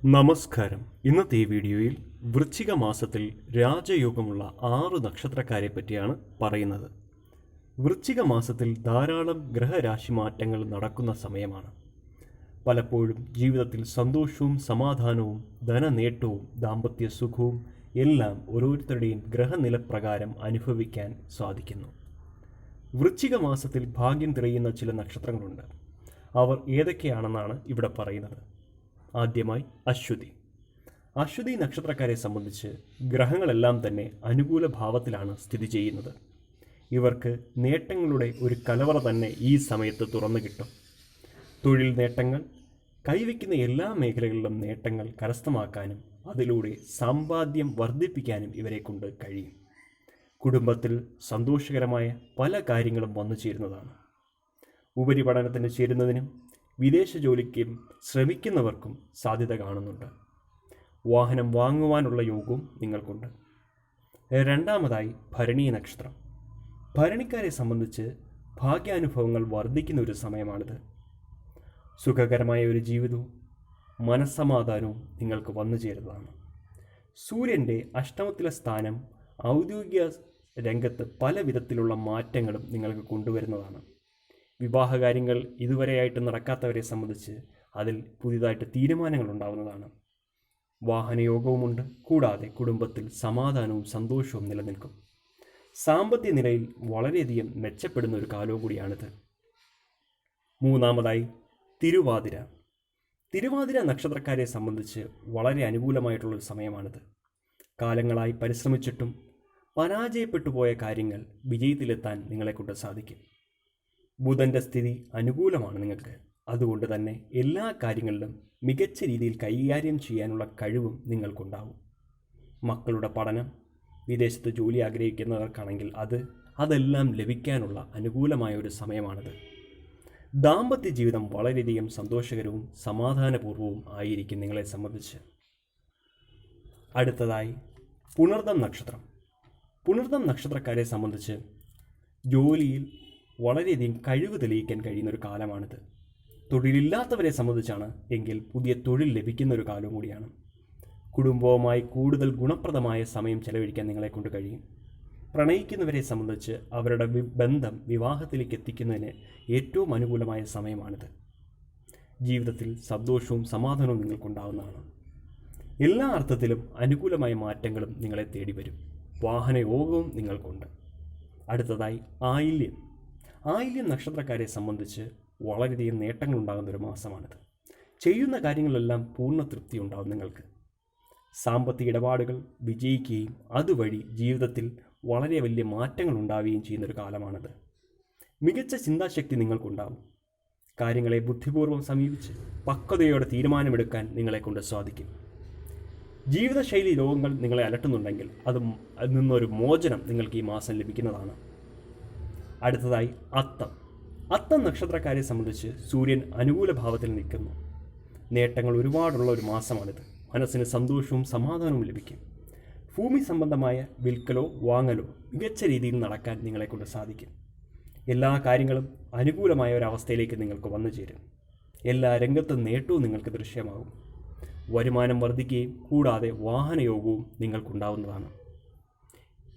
നമസ്കാരം. ഇന്നത്തെ ഈ വീഡിയോയിൽ വൃശ്ചിക മാസത്തിൽ രാജയോഗമുള്ള ആറ് നക്ഷത്രക്കാരെ പറ്റിയാണ് പറയുന്നത്. വൃശ്ചിക മാസത്തിൽ ധാരാളം ഗ്രഹരാശി മാറ്റങ്ങൾ നടക്കുന്ന സമയമാണ്. പലപ്പോഴും ജീവിതത്തിൽ സന്തോഷവും സമാധാനവും ധനനേട്ടവും ദാമ്പത്യ സുഖവും എല്ലാം ഓരോരുത്തരുടെയും ഗ്രഹനിലപ്രകാരം അനുഭവിക്കാൻ സാധിക്കുന്നു. വൃശ്ചിക മാസത്തിൽ ഭാഗ്യം തെളിയുന്ന ചില നക്ഷത്രങ്ങളുണ്ട്. അവർ ഏതൊക്കെയാണെന്നാണ് ഇവിടെ പറയുന്നത്? ആദ്യമായി അശ്വതി. അശ്വതി നക്ഷത്രക്കാരെ സംബന്ധിച്ച് ഗ്രഹങ്ങളെല്ലാം തന്നെ അനുകൂല ഭാവത്തിലാണ് സ്ഥിതി ചെയ്യുന്നത്. ഇവർക്ക് നേട്ടങ്ങളുടെ ഒരു കലവറ തന്നെ ഈ സമയത്ത് തുറന്നു കിട്ടും. തൊഴിൽ നേട്ടങ്ങൾ കൈവയ്ക്കുന്ന എല്ലാ മേഖലകളിലും നേട്ടങ്ങൾ കരസ്ഥമാക്കാനും അതിലൂടെ സമ്പാദ്യം വർദ്ധിപ്പിക്കാനും ഇവരെ കൊണ്ട് കഴിയും. കുടുംബത്തിൽ സന്തോഷകരമായ പല കാര്യങ്ങളും വന്നു ചേരുന്നതാണ്. ഉപരിപഠനത്തിന് ചേരുന്നതിനും വിദേശ ജോലിക്ക് ശ്രമിക്കുന്നവർക്കും സാധ്യത കാണുന്നുണ്ട്. വാഹനം വാങ്ങുവാനുള്ള യോഗവും നിങ്ങൾക്കുണ്ട്. രണ്ടാമതായി ഭരണി നക്ഷത്രം. ഭരണിക്കാരെ സംബന്ധിച്ച് ഭാഗ്യാനുഭവങ്ങൾ വർദ്ധിക്കുന്ന ഒരു സമയമാണിത്. സുഖകരമായ ഒരു ജീവിതവും മനസ്സമാധാനവും നിങ്ങൾക്ക് വന്നു ചേരുന്നതാണ്. സൂര്യന്റെ അഷ്ടമത്തിലെ സ്ഥാനം ഔദ്യോഗിക രംഗത്ത് പല വിധത്തിലുള്ള മാറ്റങ്ങളും നിങ്ങൾക്ക് കൊണ്ടുവരുന്നതാണ്. വിവാഹകാര്യങ്ങൾ ഇതുവരെയായിട്ട് നടക്കാത്തവരെ സംബന്ധിച്ച് അതിൽ പുതിയതായിട്ട് തീരുമാനങ്ങൾ ഉണ്ടാവുന്നതാണ് വാഹനയോഗവുമുണ്ട്. കൂടാതെ കുടുംബത്തിൽ സമാധാനവും സന്തോഷവും നിലനിൽക്കും. സാമ്പത്തിക നിലയിൽ വളരെയധികം മെച്ചപ്പെടുന്ന ഒരു കാലവും കൂടിയാണിത് മൂന്നാമതായി തിരുവാതിര. തിരുവാതിര നക്ഷത്രക്കാരെ സംബന്ധിച്ച് വളരെ അനുകൂലമായിട്ടുള്ളൊരു സമയമാണിത്. കാലങ്ങളായി പരിശ്രമിച്ചിട്ടും പരാജയപ്പെട്ടു പോയ കാര്യങ്ങൾ വിജയത്തിലെത്താൻ നിങ്ങളെക്കൊണ്ട് സാധിക്കും. ബുധന്റെ സ്ഥിതി അനുകൂലമാണ് നിങ്ങൾക്ക്. അതുകൊണ്ട് തന്നെ എല്ലാ കാര്യങ്ങളിലും മികച്ച രീതിയിൽ കൈകാര്യം ചെയ്യാനുള്ള കഴിവും നിങ്ങൾക്കുണ്ടാവും. മക്കളുടെ പഠനം വിദേശത്ത് ജോലി ആഗ്രഹിക്കുന്നവർക്കാണെങ്കിൽ അത് അതെല്ലാം ലഭിക്കാനുള്ള അനുകൂലമായ ഒരു സമയമാണിത്. ദാമ്പത്യ ജീവിതം വളരെയധികം സന്തോഷകരവും സമാധാനപൂർവവും ആയിരിക്കും നിങ്ങളെ സംബന്ധിച്ച്. അടുത്തതായി പുണർദം നക്ഷത്രം. പുണർദം നക്ഷത്രക്കാരെ സംബന്ധിച്ച് ജോലിയിൽ വളരെയധികം കഴിവ് തെളിയിക്കാൻ കഴിയുന്ന ഒരു കാലമാണിത്. തൊഴിലില്ലാത്തവരെ സംബന്ധിച്ചാണ് എങ്കിൽ പുതിയ തൊഴിൽ ലഭിക്കുന്ന ഒരു കാലം കൂടിയാണ്. കുടുംബവുമായി കൂടുതൽ ഗുണപ്രദമായ സമയം ചെലവഴിക്കാൻ നിങ്ങളെ കൊണ്ട് കഴിയും. പ്രണയിക്കുന്നവരെ സംബന്ധിച്ച് അവരുടെ ബന്ധം വിവാഹത്തിലേക്ക് എത്തിക്കുന്നതിന് ഏറ്റവും അനുകൂലമായ സമയമാണിത്. ജീവിതത്തിൽ സന്തോഷവും സമാധാനവും നിങ്ങൾക്കുണ്ടാകുന്നതാണ് എല്ലാ അർത്ഥത്തിലും അനുകൂലമായ മാറ്റങ്ങളും നിങ്ങളെ തേടി വരും വാഹനയോഗവും നിങ്ങൾക്കുണ്ട്. അടുത്തതായി ആയില്യം. ആയില്യം നക്ഷത്രക്കാരെ സംബന്ധിച്ച് വളരെയധികം നേട്ടങ്ങൾ ഉണ്ടാകുന്ന ഒരു മാസമാണിത്. ചെയ്യുന്ന കാര്യങ്ങളെല്ലാം പൂർണ തൃപ്തി ഉണ്ടാകും നിങ്ങൾക്ക്. സാമ്പത്തിക ഇടപാടുകൾ വിജയിക്കുകയും അതുവഴി ജീവിതത്തിൽ വളരെ വലിയ മാറ്റങ്ങൾ ഉണ്ടാവുകയും ചെയ്യുന്നൊരു കാലമാണിത്. മികച്ച ചിന്താശക്തി നിങ്ങൾക്കുണ്ടാകും കാര്യങ്ങളെ ബുദ്ധിപൂർവം സമീപിച്ച് പക്വതയോടെ തീരുമാനമെടുക്കാൻ നിങ്ങളെക്കൊണ്ട് സാധിക്കും. ജീവിതശൈലി രോഗങ്ങൾ നിങ്ങളെ അലട്ടുന്നുണ്ടെങ്കിൽ അത് നിന്നൊരു മോചനം നിങ്ങൾക്ക് ഈ മാസം ലഭിക്കുന്നതാണ്. അടുത്തതായി അത്തം. അത്തം നക്ഷത്രക്കാരെ സംബന്ധിച്ച് സൂര്യൻ അനുകൂല ഭാവത്തിൽ നിൽക്കുന്നു. നേട്ടങ്ങൾ ഒരുപാടുള്ള ഒരു മാസമാണിത്. മനസ്സിന് സന്തോഷവും സമാധാനവും ലഭിക്കും. ഭൂമി സംബന്ധമായ വിൽക്കലോ വാങ്ങലോ മികച്ച രീതിയിൽ നടക്കാൻ നിങ്ങളെക്കൊണ്ട് സാധിക്കും. എല്ലാ കാര്യങ്ങളും അനുകൂലമായ ഒരവസ്ഥയിലേക്ക് നിങ്ങൾക്ക് വന്നു ചേരും. എല്ലാ രംഗത്തും നേട്ടവും നിങ്ങൾക്ക് ദൃശ്യമാകും. വരുമാനം വർദ്ധിക്കുകയും കൂടാതെ വാഹനയോഗവും നിങ്ങൾക്കുണ്ടാവുന്നതാണ്.